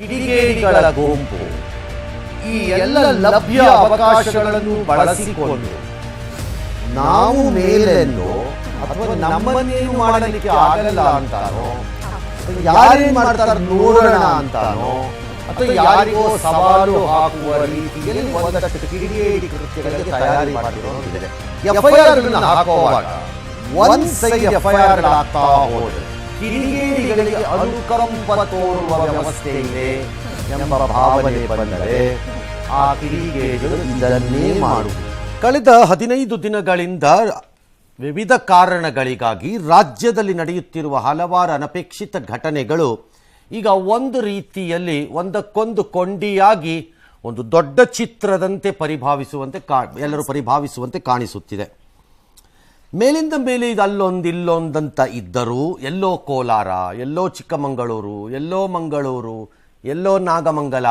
ಕಿಡಿಗೇಡಿಗಳ ಗುಂಪು. ಈ ಎಲ್ಲ ಲಭ್ಯ ಅವಕಾಶಗಳನ್ನು ಬಳಸಿಕೊಂಡು ನಾವು ಮೇಲೆಂದು ಅಥವಾ ನಮ್ಮನ್ನೇನು ಮಾಡಲಿಕ್ಕೆ ಆಗಲ್ಲ ಅಂತಾನೋ ಯಾರೇನು ಮಾಡ್ತಾರೆ ನೋಡೋಣ ಅಂತಾನೋ, ಅಥವಾ ಯಾರಿಗೋ ಸವಾಲು ಹಾಕುವ ರೀತಿಯಲ್ಲಿ ಒಂದಷ್ಟು ಕಿಡಿಗೇಡಿ ಕೃತ್ಯಗಳಿಗೆ ತಯಾರಿ ಮಾಡಿರೋದಿದೆ ಎಫ್ಐಆರ್ ಹಾಕುವಾಗ ಒಂದ್ ಸೈಡ್ ಎಫ್ಐಆರ್ ಹಾಕ್ತಾ ಹೋದ್ರೆ ಕಿಡಿಗೇಡಿಗಳಿಗೆ ಅನುಕಂಪ ತೋರುವ ವ್ಯವಸ್ಥೆ ಇದೆ ಎಂಬ ಭಾವನೆ ಬಂದರೆ ಆ ಕಿಡಿಗೇಡಿಗಳು ಇದನ್ನೇ ಮಾಡುವುದು ಕಳೆದ ಹದಿನೈದು ದಿನಗಳಿಂದ ವಿವಿಧ ಕಾರಣಗಳಿಗಾಗಿ ರಾಜ್ಯದಲ್ಲಿ ನಡೆಯುತ್ತಿರುವ ಹಲವಾರು ಅನಪೇಕ್ಷಿತ ಘಟನೆಗಳು ಈಗ ಒಂದು ರೀತಿಯಲ್ಲಿ ಒಂದಕ್ಕೊಂದು ಕೊಂಡಿಯಾಗಿ ಒಂದು ದೊಡ್ಡ ಚಿತ್ರದಂತೆ ಪರಿಭಾವಿಸುವಂತೆ ಕಾ ಎಲ್ಲರೂ ಪರಿಭಾವಿಸುವಂತೆ ಕಾಣಿಸುತ್ತಿದೆ. ಮೇಲಿಂದ ಮೇಲೆ ಇದು ಅಲ್ಲೊಂದು ಇಲ್ಲೊಂದಂತ ಇದ್ದರೂ ಎಲ್ಲೋ ಕೋಲಾರ ಎಲ್ಲೋ ಚಿಕ್ಕಮಗಳೂರು ಎಲ್ಲೋ ಮಂಗಳೂರು ಎಲ್ಲೋ ನಾಗಮಂಗಲ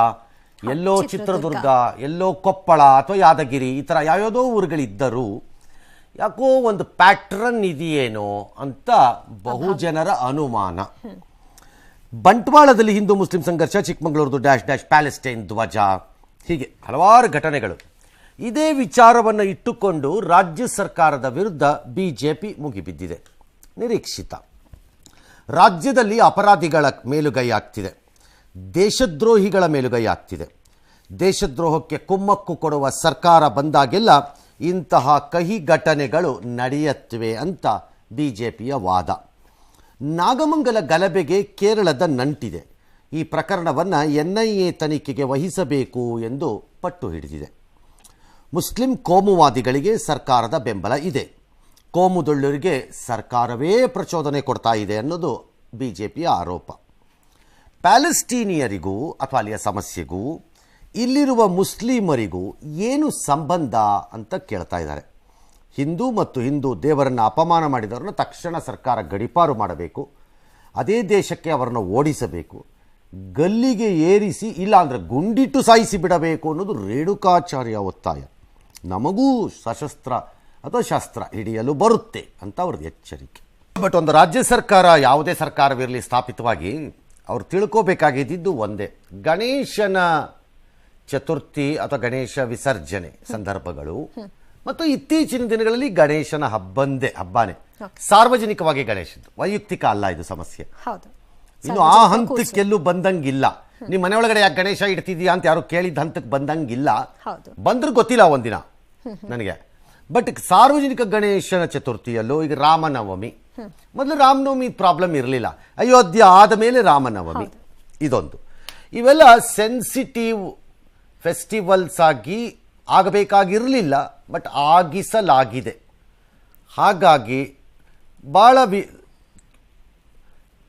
ಎಲ್ಲೋ ಚಿತ್ರದುರ್ಗ. ಎಲ್ಲೋ ಕೊಪ್ಪಳ ಅಥವಾ ಯಾದಗಿರಿ ಈ ಥರ ಯಾವ್ಯಾವುದೋ ಊರುಗಳಿದ್ದರೂ ಯಾಕೋ ಒಂದು ಪ್ಯಾಟ್ರನ್ ಇದೆಯೇನೋ ಅಂತ ಬಹುಜನರ ಅನುಮಾನ. ಬಂಟ್ವಾಳದಲ್ಲಿ ಹಿಂದೂ ಮುಸ್ಲಿಂ ಸಂಘರ್ಷ ಚಿಕ್ಕಮಗಳೂರದು ಡ್ಯಾಶ್ ಡ್ಯಾಶ್ ಪ್ಯಾಲೆಸ್ಟೈನ್ ಧ್ವಜ ಹೀಗೆ ಹಲವಾರು ಘಟನೆಗಳು. ಇದೇ ವಿಚಾರವನ್ನು ಇಟ್ಟುಕೊಂಡು ರಾಜ್ಯ ಸರ್ಕಾರದ ವಿರುದ್ಧ ಬಿಜೆಪಿ ಮುಗಿಬಿದ್ದಿದೆ. ನಿರೀಕ್ಷಿತ. ರಾಜ್ಯದಲ್ಲಿ ಅಪರಾಧಿಗಳ ಮೇಲುಗೈ ಆಗ್ತಿದೆ. ದೇಶದ್ರೋಹಿಗಳ ಮೇಲುಗೈ ಆಗ್ತಿದೆ. ದೇಶದ್ರೋಹಕ್ಕೆ ಕುಮ್ಮಕ್ಕು ಕೊಡುವ ಸರ್ಕಾರ ಬಂದಾಗೆಲ್ಲ ಇಂತಹ ಕಹಿ ಘಟನೆಗಳು ನಡೆಯುತ್ತವೆ ಅಂತ ಬಿಜೆಪಿಯ ವಾದ. ನಾಗಮಂಗಲ ಗಲಭೆಗೆ ಕೇರಳದ ನಂಟಿದೆ. ಈ ಪ್ರಕರಣವನ್ನು ಎನ್ ತನಿಖೆಗೆ ವಹಿಸಬೇಕು ಎಂದು ಪಟ್ಟು ಹಿಡಿದಿದೆ. ಮುಸ್ಲಿಂ ಕೋಮುವಾದಿಗಳಿಗೆ ಸರ್ಕಾರದ ಬೆಂಬಲ ಇದೆ. ಕೋಮುದೊಳ್ಳರಿಗೆ ಸರ್ಕಾರವೇ ಪ್ರಚೋದನೆ ಕೊಡ್ತಾ ಇದೆ ಅನ್ನೋದು ಬಿಜೆಪಿಯ ಆರೋಪ. ಪ್ಯಾಲೆಸ್ಟೀನಿಯರಿಗೂ ಅಥವಾ ಅಲ್ಲಿಯ ಸಮಸ್ಯೆಗೂ ಇಲ್ಲಿರುವ ಮುಸ್ಲಿಮರಿಗೂ ಏನು ಸಂಬಂಧ ಅಂತ ಕೇಳ್ತಾ ಇದ್ದಾರೆ. ಹಿಂದೂ ಮತ್ತು ಹಿಂದೂ ದೇವರನ್ನು ಅಪಮಾನ ಮಾಡಿದವರನ್ನು ತಕ್ಷಣ ಸರ್ಕಾರ ಗಡಿಪಾರು ಮಾಡಬೇಕು. ಅದೇ ದೇಶಕ್ಕೆ ಅವರನ್ನು ಓಡಿಸಬೇಕು. ಗಲ್ಲಿಗೆ ಏರಿಸಿ ಇಲ್ಲಾಂದರೆ ಗುಂಡಿಟ್ಟು ಸಾಯಿಸಿ ಬಿಡಬೇಕು ಅನ್ನೋದು ರೇಣುಕಾಚಾರ್ಯ ಒತ್ತಾಯ. ನಮಗೂ ಸಶಸ್ತ್ರ ಅಥವಾ ಶಸ್ತ್ರ ಹಿಡಿಯಲು ಬರುತ್ತೆ ಅಂತ ಅವ್ರದ್ದು ಎಚ್ಚರಿಕೆ. ಬಟ್ ಒಂದು ರಾಜ್ಯ ಸರ್ಕಾರ ಯಾವುದೇ ಸರ್ಕಾರವಿರಲಿ ಸ್ಥಾಪಿತವಾಗಿ ಅವ್ರು ತಿಳ್ಕೋಬೇಕಾಗಿದ್ದು ಒಂದೇ. ಗಣೇಶನ ಚತುರ್ಥಿ ಅಥವಾ ಗಣೇಶ ವಿಸರ್ಜನೆ ಸಂದರ್ಭಗಳು ಮತ್ತು ಇತ್ತೀಚಿನ ದಿನಗಳಲ್ಲಿ ಗಣೇಶನ ಹಬ್ಬಂದೇ ಹಬ್ಬನೇ. ಸಾರ್ವಜನಿಕವಾಗಿ ಗಣೇಶದ್ದು. ವೈಯಕ್ತಿಕ ಅಲ್ಲ ಇದು ಸಮಸ್ಯೆ. ಹೌದು. ಇನ್ನು ಆ ಹಂತಕ್ಕೆಲ್ಲೂ ಬಂದಂಗಿಲ್ಲ. ನಿಮ್ಮ ಮನೆ ಒಳಗಡೆ ಯಾಕೆ ಗಣೇಶ ಇಡ್ತಿದ್ಯಾ ಅಂತ ಯಾರು ಕೇಳಿದ ಹಂತಕ್ಕೆ ಬಂದಂಗಿಲ್ಲ. ಬಂದ್ರೂ ಗೊತ್ತಿಲ್ಲ ಒಂದಿನ ನನಗೆ. ಬಟ್ ಸಾರ್ವಜನಿಕ ಗಣೇಶನ ಚತುರ್ಥಿಯಲ್ಲೂ ಈಗ ರಾಮನವಮಿ. ಮೊದಲು ರಾಮನವಮಿ ಪ್ರಾಬ್ಲಮ್ ಇರಲಿಲ್ಲ. ಅಯೋಧ್ಯೆ ಆದ ಮೇಲೆ ರಾಮನವಮಿ. ಇದೊಂದು. ಇವೆಲ್ಲ ಸೆನ್ಸಿಟಿವ್ ಫೆಸ್ಟಿವಲ್ಸ್ ಆಗಿ ಆಗಬೇಕಾಗಿರಲಿಲ್ಲ ಬಟ್ ಆಗಿಸಲಾಗಿದೆ. ಹಾಗಾಗಿ ಭಾಳ ವಿ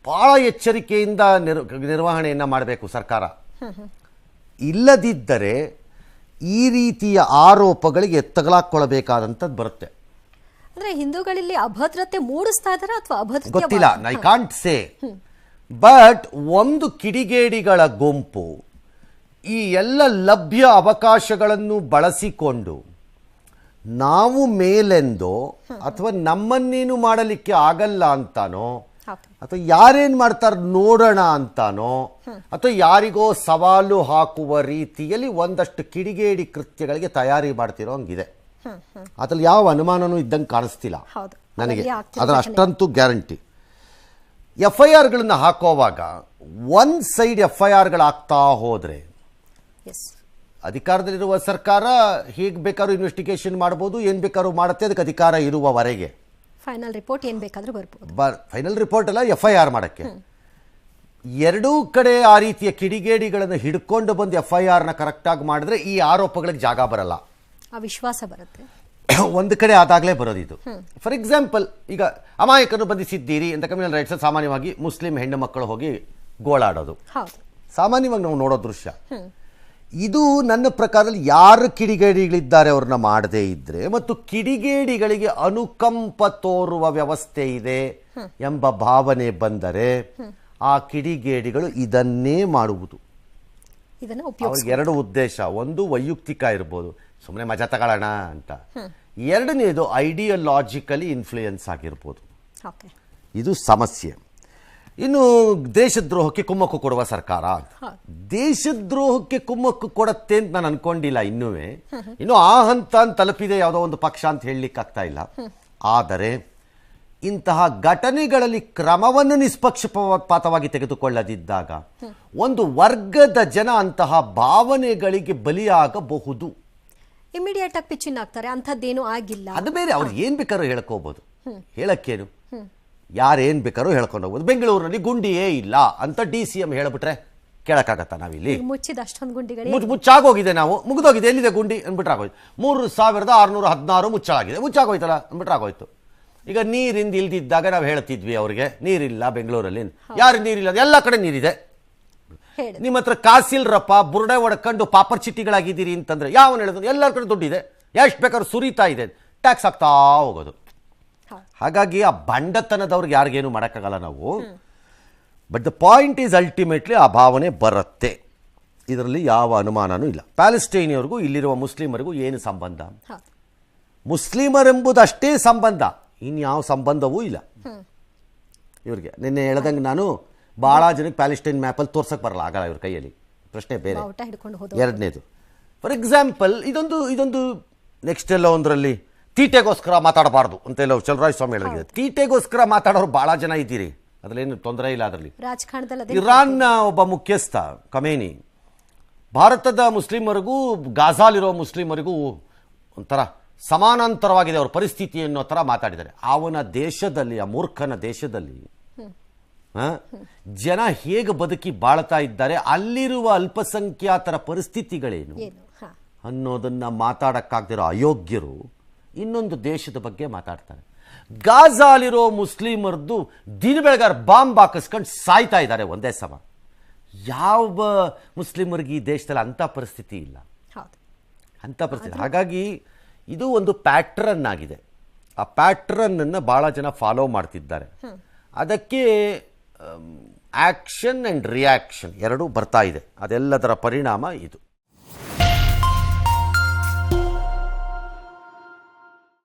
ಭಾಳ ಎಚ್ಚರಿಕೆಯಿಂದ ನಿರ್ ನಿರ್ವಹಣೆಯನ್ನು ಮಾಡಬೇಕು ಸರ್ಕಾರ. ಇಲ್ಲದಿದ್ದರೆ ಈ ರೀತಿಯ ಆರೋಪಗಳಿಗೆ ತಗಲಾಕೊಳ್ಳಬೇಕಾದಂಥದ್ದು ಬರುತ್ತೆ. ಅಂದ್ರೆ ಹಿಂದೂಗಳಲ್ಲಿ ಅಭದ್ರತೆ ಮೂಡಿಸ್ತಾ ಇದ್ದಾರೆ ಅಥವಾ ಅಭದ್ರತೆ ಗೊತ್ತಿಲ್ಲ ಐ ಕಾಂಟ್ ಸೇ ಬಟ್ ಒಂದು ಕಿಡಿಗೇಡಿಗಳ ಗುಂಪು ಈ ಎಲ್ಲ ಲಭ್ಯ ಅವಕಾಶಗಳನ್ನು ಬಳಸಿಕೊಂಡು ನಾವು ಮೇಲೆಂದೋ ಅಥವಾ ನಮ್ಮನ್ನೇನು ಮಾಡಲಿಕ್ಕೆ ಆಗಲ್ಲ ಅಂತಾನೋ ಅಥವಾ ಯಾರೇನ್ ಮಾಡ್ತಾರ ನೋಡೋಣ ಅಂತಾನೋ ಅಥವಾ ಯಾರಿಗೋ ಸವಾಲು ಹಾಕುವ ರೀತಿಯಲ್ಲಿ ಒಂದಷ್ಟು ಕಿಡಿಗೇಡಿ ಕೃತ್ಯಗಳಿಗೆ ತಯಾರಿ ಮಾಡ್ತಿರೋ ಹಂಗಿದೆ. ಅದ್ರಲ್ಲಿ ಯಾವ ಅನುಮಾನನೂ ಇದ್ದಂಗೆ ಕಾಣಿಸ್ತಿಲ್ಲ. ನನಗೆ. ಅದರ. ಅಷ್ಟಂತೂ ಗ್ಯಾರಂಟಿ. ಎಫ್ ಐ ಆರ್ಗಳನ್ನ ಹಾಕೋವಾಗ ಒನ್ ಸೈಡ್ ಎಫ್ ಐ ಆರ್ಗಳಾಗ್ತಾ ಹೋದ್ರೆ ಅಧಿಕಾರದಲ್ಲಿರುವ ಸರ್ಕಾರ ಹೀಗೆ ಬೇಕಾದ್ರೂ ಇನ್ವೆಸ್ಟಿಗೇಷನ್ ಮಾಡ್ಬೋದು ಏನು ಬೇಕಾದ್ರೂ ಮಾಡುತ್ತೆ ಅದಕ್ಕೆ ಅಧಿಕಾರ ಇರುವವರೆಗೆ. ಫೈನಲ್ ರಿಪೋರ್ಟ್ ಏನು ಬೇಕಾದರೂ ಬರ್ಬೋದು. ಬ ಫೈನಲ್ ರಿಪೋರ್ಟ್ ಅಲ್ಲ ಎಫ್ ಐ ಆರ್ ಮಾಡೋಕ್ಕೆ. ಎರಡೂ ಕಡೆ ಆ ರೀತಿಯ ಕಿಡಿಗೇಡಿಗಳನ್ನು ಹಿಡ್ಕೊಂಡು ಬಂದು ಎಫ್ ಐ ಆರ್ನ ಕರೆಕ್ಟಾಗಿ ಮಾಡಿದ್ರೆ ಈ ಆರೋಪಗಳಿಗೆ ಜಾಗ ಬರಲ್ಲ. ಆ ವಿಶ್ವಾಸ ಬರುತ್ತೆ. ಒಂದು ಕಡೆ ಆದಾಗಲೇ ಬರೋದಿದು. ಫಾರ್ ಎಕ್ಸಾಂಪಲ್ ಈಗ ಅಮಾಯಕರು ಬಂಧಿಸಿದ್ದೀರಿ ಅಂತ ಕಮ್ಯುನಲ್ ರೈಟ್ಸ್ ಸಾಮಾನ್ಯವಾಗಿ ಮುಸ್ಲಿಂ ಹೆಣ್ಣು ಮಕ್ಕಳು ಹೋಗಿ ಗೋಳಾಡೋದು. ಸಾಮಾನ್ಯವಾಗಿ ನಾವು ನೋಡೋ ದೃಶ್ಯ. ಇದು ನನ್ನ ಪ್ರಕಾರದಲ್ಲಿ ಯಾರು ಕಿಡಿಗೇಡಿಗಳಿದ್ದಾರೆ ಅವ್ರನ್ನ ಮಾಡದೇ ಇದ್ರೆ ಮತ್ತು ಕಿಡಿಗೇಡಿಗಳಿಗೆ ಅನುಕಂಪ ತೋರುವ ವ್ಯವಸ್ಥೆ ಇದೆ ಎಂಬ ಭಾವನೆ ಬಂದರೆ ಆ ಕಿಡಿಗೇಡಿಗಳು ಇದನ್ನೇ ಮಾಡುವುದು. ಅವ್ರಿಗೆ ಎರಡು ಉದ್ದೇಶ. ಒಂದು ವೈಯಕ್ತಿಕ ಇರ್ಬೋದು. ಸುಮ್ಮನೆ ಮಜಾ ತಗೊಳ್ಳೋಣ ಅಂತ. ಎರಡನೇದು ಐಡಿಯಾಲಜಿಕಲಿ ಇನ್ಫ್ಲೂಯೆನ್ಸ್ ಆಗಿರ್ಬೋದು. ಇದು ಸಮಸ್ಯೆ. ಇನ್ನು ದೇಶದ್ರೋಹಕ್ಕೆ ಕುಮ್ಮಕ್ಕು ಕೊಡುವ ಸರ್ಕಾರ. ದೇಶದ್ರೋಹಕ್ಕೆ ಕುಮ್ಮಕ್ಕು ಕೊಡತ್ತೆ ಅಂತ ನಾನು ಅನ್ಕೊಂಡಿಲ್ಲ ಇನ್ನೂ ಇನ್ನು ಆ ಹಂತ ಅಂತ ತಲುಪಿದೆ ಯಾವುದೋ ಒಂದು ಪಕ್ಷ ಅಂತ ಹೇಳಲಿಕ್ಕೆ ಆಗ್ತಾ ಇಲ್ಲ. ಆದರೆ ಇಂತಹ ಘಟನೆಗಳಲ್ಲಿ ಕ್ರಮವನ್ನು ನಿಷ್ಪಕ್ಷಪಾತವಾಗಿ ತೆಗೆದುಕೊಳ್ಳದಿದ್ದಾಗ ಒಂದು ವರ್ಗದ ಜನ ಅಂತಹ ಭಾವನೆಗಳಿಗೆ ಬಲಿಯಾಗಬಹುದು. ಇಮಿಡಿಯೇಟ್ ಆಗಿ ಪಿಚ್ಚಿನ್ ಆಗ್ತಾರೆ. ಅಂಥದ್ದೇನೂ ಆಗಿಲ್ಲ. ಅದು ಬೇರೆ ಅವ್ರು ಏನ್ ಬೇಕಾದ್ರೂ ಹೇಳ್ಕೋಬಹುದು ಹೇಳಕ್ಕೇನು? ಯಾರೇನ್ ಬೇಕಾದ್ರೂ ಹೇಳ್ಕೊಂಡು ಹೋಗ್ಬೋದು. ಬೆಂಗಳೂರಿನಲ್ಲಿ ಗುಂಡಿಯೇ ಇಲ್ಲ ಅಂತ ಡಿ ಸಿ ಎಂ ಹೇಳ್ಬಿಟ್ರೆ ಕೇಳಕ್ಕಾಗತ್ತಾ ನಾವಿಲ್ಲಿ? ಮುಚ್ಚಿದ ಅಷ್ಟೊಂದು ಗುಂಡಿಗಳು ಮುಚ್ಚಿ ಮುಚ್ಚಾಗೋಗಿದೆ ನಾವು. ಮುಗಿದೋಗಿದೆ. ಎಲ್ಲಿದೆ ಗುಂಡಿ? ಅಂದ್ಬಿಟ್ರೆ ಆಗೋಯ್ತು. ಮೂರು ಸಾವಿರದ ಆರುನೂರ ಹದಿನಾರು ಮುಚ್ಚಾಗಿದೆ ಮುಚ್ಚಾಗೋಯ್ತಲ್ಲ? ಅಂದ್ಬಿಟ್ರೆ ಆಗೋಯ್ತು. ಈಗ ನೀರಿಂದ ಇಲ್ದಿದ್ದಾಗ ನಾವು ಹೇಳ್ತಿದ್ವಿ ಅವ್ರಿಗೆ ನೀರಿಲ್ಲ ಬೆಂಗಳೂರಲ್ಲಿ ಯಾರು ನೀರಿಲ್ಲ? ಎಲ್ಲ ಕಡೆ ನೀರಿದೆ. ನಿಮ್ಮ ಹತ್ರ ಕಾಸಿಲ್ರಪ್ಪ ಬುರುಡೆ ಒಡ್ಕೊಂಡು ಪಾಪರ್ ಚಿಟ್ಟಿಗಳಾಗಿದ್ದೀರಿ ಅಂತಂದ್ರೆ ಯಾವನ್ನ ಹೇಳಿದ್ರು? ಎಲ್ಲರ ಕಡೆ ದುಡ್ಡಿದೆ. ಎಷ್ಟು ಬೇಕಾದ್ರೂ ಸುರಿತಾ ಇದೆ. ಟ್ಯಾಕ್ಸ್ ಆಗ್ತಾ ಹೋಗೋದು. ಹಾಗಾಗಿ ಆ ಬಂಡತನದವ್ರಿಗೆ ಯಾರಿಗೇನು ಮಾಡೋಕ್ಕಾಗಲ್ಲ ನಾವು. But the point is ultimately ಆ ಭಾವನೆ ಬರುತ್ತೆ. ಇದರಲ್ಲಿ ಯಾವ ಅನುಮಾನನೂ ಇಲ್ಲ. ಪ್ಯಾಲೆಸ್ಟೈನಿಯವ್ರಿಗೂ ಇಲ್ಲಿರುವ ಮುಸ್ಲಿಮರಿಗೂ ಏನು ಸಂಬಂಧ? ಮುಸ್ಲಿಮರೆಂಬುದಷ್ಟೇ ಸಂಬಂಧ. ಇನ್ಯಾವ ಸಂಬಂಧವೂ ಇಲ್ಲ. ಇವ್ರಿಗೆ. ನಿನ್ನೆ ಹೇಳ್ದಂಗೆ ನಾನು ಭಾಳ ಜನಕ್ಕೆ ಪ್ಯಾಲೆಸ್ಟೈನ್ ಮ್ಯಾಪಲ್ಲಿ ತೋರ್ಸಕ್ಕೆ ಬರಲ್ಲ. ಆಗಲ್ಲ ಇವ್ರ ಕೈಯಲ್ಲಿ. ಪ್ರಶ್ನೆ ಬೇರೆ. ಎರಡನೇದು. ಫಾರ್ ಎಕ್ಸಾಂಪಲ್ ಇದೊಂದು ಇದೊಂದು ನೆಕ್ಸ್ಟ್ ಎಲ್ಲ ಒಂದರಲ್ಲಿ ತೀಟೆಗೋಸ್ಕರ ಮಾತಾಡಬಾರ್ದು ಅಂತ ಹೇಳೋ ಚಲರಾಯ ಸ್ವಾಮಿ ಹೇಳಿದ್ರೆ. ತೀಟೆಗೋಸ್ಕರ ಮಾತಾಡೋರು ಬಹಳ ಜನ ಇದ್ದೀರಿ. ಅದರಲ್ಲೇನು ತೊಂದರೆ ಇಲ್ಲ ಅದರಲ್ಲಿ. ಇರಾನ್ನ ಒಬ್ಬ ಮುಖ್ಯಸ್ಥ ಕಮೇನಿ ಭಾರತದ ಮುಸ್ಲಿಮರಿಗೂ ಗಾಜಾಲಿರೋ ಮುಸ್ಲಿಮರಿಗೂ ಒಂಥರ ಸಮಾನಾಂತರವಾಗಿದೆ ಅವ್ರ ಪರಿಸ್ಥಿತಿ ಅನ್ನೋ ಥರ ಮಾತಾಡಿದ್ದಾರೆ. ಅವನ ದೇಶದಲ್ಲಿ ಆ ಮೂರ್ಖನ ದೇಶದಲ್ಲಿ ಜನ ಹೇಗೆ ಬದುಕಿ ಬಾಳ್ತಾ ಇದ್ದಾರೆ ಅಲ್ಲಿರುವ ಅಲ್ಪಸಂಖ್ಯಾತರ ಪರಿಸ್ಥಿತಿಗಳೇನು ಅನ್ನೋದನ್ನ ಮಾತಾಡಕ್ಕಾಗ್ದಿರೋ ಅಯೋಗ್ಯರು ಇನ್ನೊಂದು ದೇಶದ ಬಗ್ಗೆ ಮಾತಾಡ್ತಾರೆ. ಗಾಜಾಲಿರೋ ಮುಸ್ಲಿಮರದ್ದು ದಿನ ಬೆಳಗಾರ ಬಾಂಬ್ ಹಾಕಿಸ್ಕೊಂಡು ಸಾಯ್ತಾ ಇದ್ದಾರೆ ಒಂದೇ ಸಮ. ಯಾವ ಮುಸ್ಲಿಮರಿಗೆ ಈ ದೇಶದಲ್ಲಿ ಅಂಥ ಪರಿಸ್ಥಿತಿ ಇಲ್ಲ. ಅಂಥ ಪರಿಸ್ಥಿತಿ. ಹಾಗಾಗಿ ಇದು ಒಂದು ಪ್ಯಾಟ್ರನ್ ಆಗಿದೆ. ಆ ಪ್ಯಾಟ್ರನ್ನನ್ನು ಭಾಳ ಜನ ಫಾಲೋ ಮಾಡ್ತಿದ್ದಾರೆ. ಅದಕ್ಕೆ ಆ್ಯಕ್ಷನ್ ಆ್ಯಂಡ್ ರಿಯಾಕ್ಷನ್ ಎರಡೂ ಬರ್ತಾ ಇದೆ. ಅದೆಲ್ಲದರ ಪರಿಣಾಮ ಇದು.